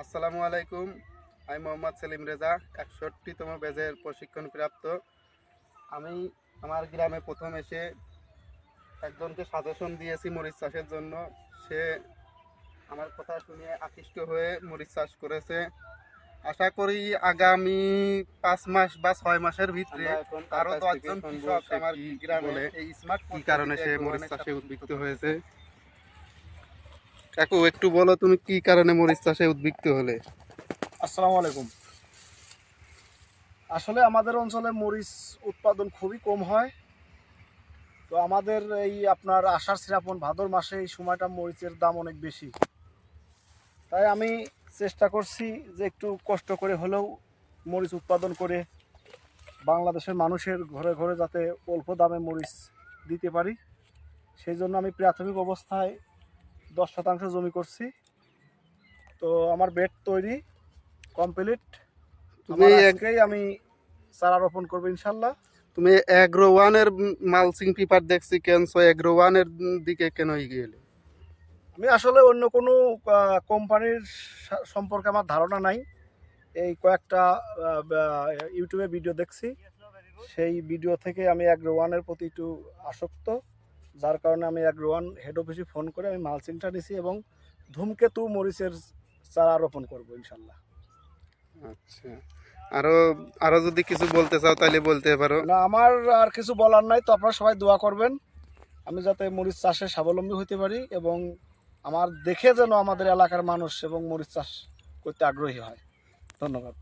আসসালামু আলাইকুম আমি মোহাম্মদ সেলিম রেজা একষট্টিতম ব্যাচের প্রশিক্ষণ প্রাপ্ত আমি আমার গ্রামে প্রথম এসে একজনকে সাজেশন দিয়েছি মরিচ চাষের জন্য। সে আমার কথা শুনে আকৃষ্ট হয়ে মরিচ চাষ করেছে। আশা করি আগামী পাঁচ মাস বা ছয় মাসের ভিতরে আরও দশজন কৃষক আমার গ্রামে এই স্মার্ট কি কারণে সে মরিচ চাষে উদ্বৃত্ত হয়েছে? কাকু, একটু বলো তুমি কি কারণে মরিচ চাষে উদ্বৃত্ত হলে? আসসালামু আলাইকুম। আসলে আমাদের অঞ্চলে মরিচ উৎপাদন খুবই কম হয়। তো আমাদের এই আপনার আষাঢ় শ্রাবণ ভাদর মাসে এই সময়টা মরিচের দাম অনেক বেশি। তাই আমি চেষ্টা করছি যে একটু কষ্ট করে হলেও মরিচ উৎপাদন করে বাংলাদেশের মানুষের ঘরে ঘরে যাতে অল্প দামে মরিচ দিতে পারি। সেই জন্য আমি প্রাথমিক অবস্থায় দশ শতাংশ জমি করছি। তো আমার বেড তৈরি কমপ্লিট তুমি আমি চারা রোপণ করব ইনশাল্লাহ। তুমি এগ্রো ওয়ানের মালসিং পেপার দেখছি কেন সো এগ্রো ওয়ানের দিকে কেন গেলে আমি আসলে অন্য কোনো কোম্পানির সম্পর্কে আমার ধারণা নাই। এই কয়েকটা ইউটিউবে ভিডিও দেখছি। সেই ভিডিও থেকে আমি অ্যাগ্রো ওয়ানের প্রতি একটু আসক্ত। যার কারণে আমি অ্যাগ্রো ওয়ান হেড অফিসে ফোন করে আমি মালচিংটা নিছি এবং ধূমকেতু মরিচের চারা রোপণ করব ইনশাল্লাহ। আচ্ছা। আরও আরও যদি কিছু বলতে চাও তাহলে বলতে পারো। না আমার আর কিছু বলার নাই তো আপনারা সবাই দোয়া করবেন। আমি যাতে মরিচ চাষে স্বাবলম্বী হতে পারি এবং আমার দেখে যেন আমাদের এলাকার মানুষ এবং মরিচ চাষ করতে আগ্রহী হয়। ধন্যবাদ।